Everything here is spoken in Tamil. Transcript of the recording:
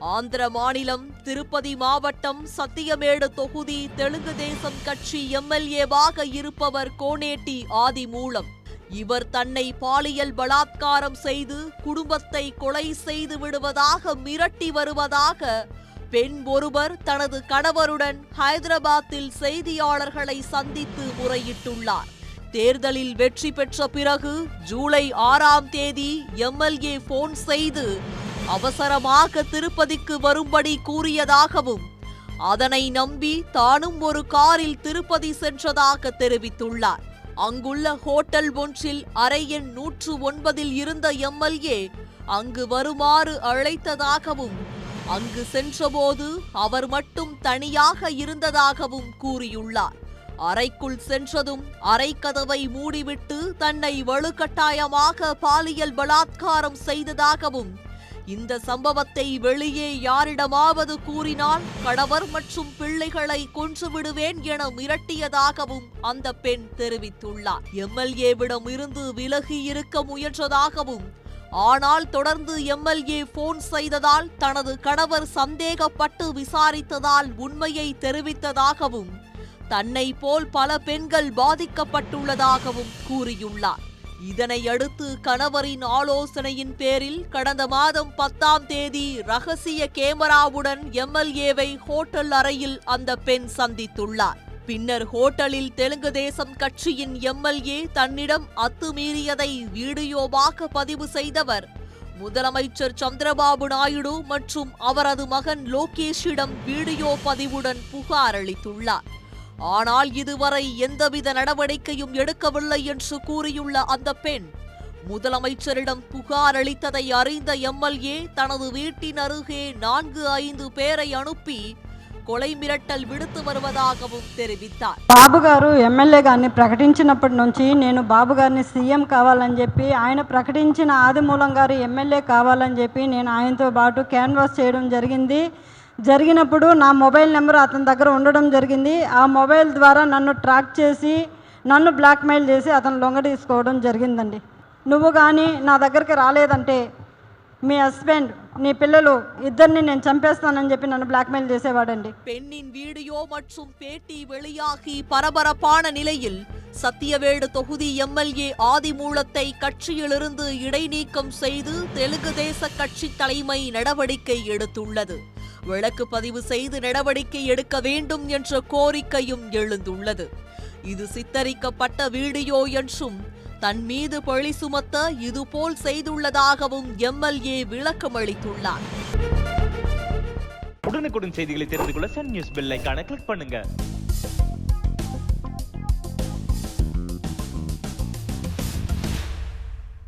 ஆந்திர மாநிலம் திருப்பதி மாவட்டம் சத்தியமேடு தொகுதி தெலுங்கு தேசம் கட்சி எம்எல்ஏவாக இருப்பவர் கோனேட்டி ஆதிமூலம் இவர் தன்னை பாலியல் பலாத்காரம் செய்து குடும்பத்தை கொலை செய்து விடுவதாக மிரட்டி வருவதாக பெண் ஒருவர் தனது கணவருடன் ஹைதராபாத்தில் செய்தியாளர்களை சந்தித்து முறையிட்டுள்ளார். தேர்தலில் வெற்றி பெற்ற பிறகு ஜூலை ஆறாம் தேதி எம்எல்ஏ போன் செய்து அவசரமாக திருப்பதிக்கு வரும்படி கூறியதாகவும் அதனை நம்பி தானும் ஒரு காரில் திருப்பதி சென்றதாக தெரிவித்துள்ளார். அங்குள்ள ஹோட்டல் ஒன்றில் அறை எண் நூற்று ஒன்பதில் இருந்த எம்எல்ஏ அங்கு வருமாறு அழைத்ததாகவும் அங்கு சென்றபோது அவர் மட்டும் தனியாக இருந்ததாகவும் கூறியுள்ளார். அறைக்குள் சென்றதும் அறை கதவை மூடிவிட்டு தன்னை வலுக்கட்டாயமாக பாலியல் பலாத்காரம் செய்ததாகவும் இந்த சம்பவத்தை வெளியே யாரிடமாவது கூறினால் கணவர் மற்றும் பிள்ளைகளை கொன்று விடுவேன் என மிரட்டியதாகவும் அந்த பெண் தெரிவித்துள்ளார். எம்எல்ஏவிடம் இருந்து விலகி இருக்க முயன்றதாகவும் ஆனால் தொடர்ந்து எம்எல்ஏ போன் செய்ததால் தனது கணவர் சந்தேகப்பட்டு விசாரித்ததால் உண்மையை தெரிவித்ததாகவும் தன்னை போல் பல பெண்கள் பாதிக்கப்பட்டுள்ளதாகவும் கூறியுள்ளார். இதனை அடுத்து கணவரின் ஆலோசனையின் பேரில் கடந்த மாதம் பத்தாம் தேதி ரகசிய கேமராவுடன் எம்எல்ஏவை ஹோட்டல் அறையில் அந்த பெண் சந்தித்துள்ளார். பின்னர் ஹோட்டலில் தெலுங்கு தேசம் கட்சியின் எம்எல்ஏ தன்னிடம் அத்துமீறியதை வீடியோவாக பதிவு செய்தவர். முதலமைச்சர் சந்திரபாபு நாயுடு மற்றும் அவரது மகன் லோகேஷிடம் வீடியோ பதிவுடன் புகார் அளித்துள்ளார். ஆனால் இதுவரை எந்தவித நடவடிக்கையும் எடுக்கவில்லை என்று கூறியுள்ள அந்த பெண் முதலமைச்சரிடம் புகார் அளித்ததை அறிந்த எம்எல்ஏ தனது வீட்டின் அருகே நான்கு ஐந்து பேரை அனுப்பி கொலை மிரட்டல் விடுத்து வருவதாகவும் தெரிவித்தார் బాబు గారు ఎమ్మెల్యే గారిని ప్రకటించినప్పటి నుంచి నేను బాబు గారిని సీఎం కావాలని చెప్పి ఆయన ప్రకటించిన ఆదిమూలం గారు ఎమ్మెల్యే కావాలని చెప్పి నేను ఆయనతో పాటు క్యాన్వాస్ చేయడం జరిగింది జరిగినప్పుడు నా మొబైల్ నెంబర్ అతని దగ్గర ఉండడం జరిగింది ఆ మొబైల్ ద్వారా నన్ను ట్రాక్ చేసి నన్ను బ్లాక్మెయిల్ చేసి అతను లొంగ తీసుకోవడం జరిగిందండి నువ్వు కానీ నా దగ్గరికి రాలేదంటే మీ హస్బెండ్ నీ పిల్లలు ఇద్దరిని నేను చంపేస్తానని చెప్పి నన్ను బ్లాక్మెయిల్ చేసేవాడండి பெண்ணின் வீடியோ மற்றும் பேட்டி வெளியாகி பரபரப்பான நிலையில் சத்தியவேடு தொகுதி எம்எல்ஏ ஆதிமூலத்தை கட்சியிலிருந்து இடைநீக்கம் செய்து தெலுங்கு தேச கட்சி தலைமை நடவடிக்கை எடுத்துள்ளது வழக்கு பதிவு செய்து நடவடிக்கை எடுக்க வேண்டும் என்ற கோரிக்கையும் எழுந்துள்ளது. இது சித்தரிக்கப்பட்ட வீடியோ என்றும் தன் மீது பழி சுமத்த இதுபோல் செய்துள்ளதாகவும் எம்எல்ஏ விளக்கம் அளித்துள்ளார். உடனுக்குடன் செய்திகளை தெரிந்து கொள்ள சன் நியூஸ் பெல் கிளிக் பண்ணுங்க.